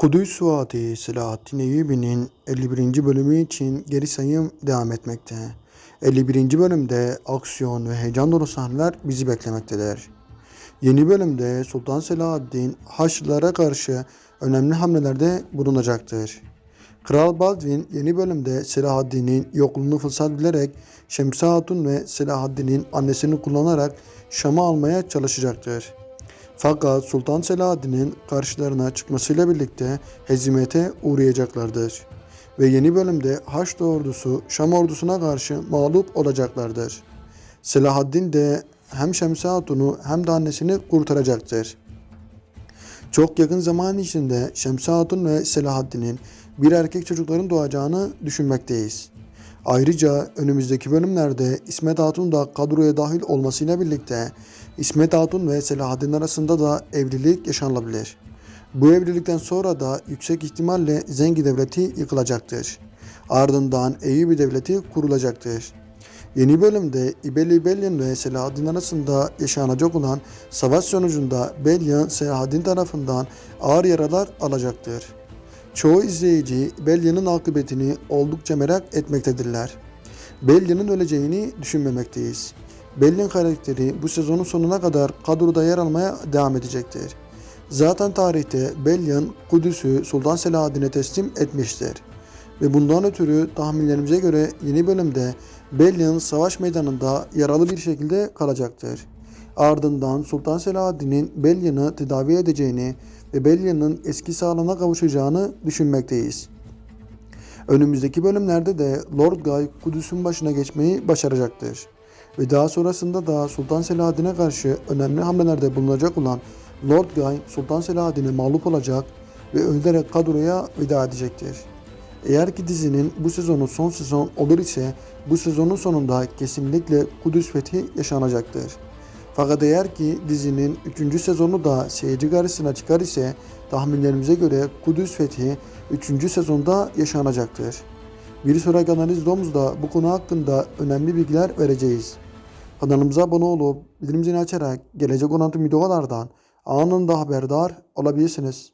Kudüs Vaadi Selahaddin Eyyubi'nin 51. bölümü için geri sayım devam etmekte. 51. bölümde aksiyon ve heyecan dolu sahneler bizi beklemektedir. Yeni bölümde Sultan Selahaddin Haçlılara karşı önemli hamlelerde bulunacaktır. Kral Baldwin yeni bölümde Selahaddin'in yokluğunu fırsat bilerek Şemsi Hatun ve Selahaddin'in annesini kullanarak Şam'ı almaya çalışacaktır. Fakat Sultan Selahaddin'in karşılarına çıkmasıyla birlikte hezimete uğrayacaklardır. Ve yeni bölümde Haçlı ordusu Şam ordusuna karşı mağlup olacaklardır. Selahaddin de hem Şemsi Hatun'u hem de annesini kurtaracaktır. Çok yakın zaman içinde Şemsi Hatun ve Selahaddin'in bir erkek çocukların doğacağını düşünmekteyiz. Ayrıca önümüzdeki bölümlerde İsmet Hatun da kadroya dahil olmasıyla birlikte İsmet Hatun ve Selahaddin arasında da evlilik yaşanılabilir. Bu evlilikten sonra da yüksek ihtimalle Zengi Devleti yıkılacaktır. Ardından Eyyubi Devleti kurulacaktır. Yeni bölümde İbeli Belyan ve Selahaddin arasında yaşanacak olan savaş sonucunda Belyan Selahaddin tarafından ağır yaralar alacaktır. Çoğu izleyici Belyan'ın akıbetini oldukça merak etmektedirler. Belyan'ın öleceğini düşünmemekteyiz. Belyan karakteri bu sezonun sonuna kadar kadroda yer almaya devam edecektir. Zaten tarihte Belyan Kudüs'ü Sultan Selahaddin'e teslim etmiştir. Ve bundan ötürü tahminlerimize göre yeni bölümde Belyan savaş meydanında yaralı bir şekilde kalacaktır. Ardından Sultan Selahaddin'in Belyan'ı tedavi edeceğini ve Belyan'ın eski sağlığına kavuşacağını düşünmekteyiz. Önümüzdeki bölümlerde de Lord Guy Kudüs'ün başına geçmeyi başaracaktır. Ve daha sonrasında da Sultan Selahaddin'e karşı önemli hamlelerde bulunacak olan Lord Guy Sultan Selahaddin'e mağlup olacak ve öldürerek kadroya veda edecektir. Eğer ki dizinin bu sezonu son sezon olur ise bu sezonun sonunda kesinlikle Kudüs fethi yaşanacaktır. Fakat eğer ki dizinin 3. sezonu da seyirci karşısına çıkar ise tahminlerimize göre Kudüs fethi 3. sezonda yaşanacaktır. Bir sonraki analiz domuzda bu konu hakkında önemli bilgiler vereceğiz. Kanalımıza abone olup bildirim zilini açarak gelecek olan tüm videolardan anında haberdar olabilirsiniz.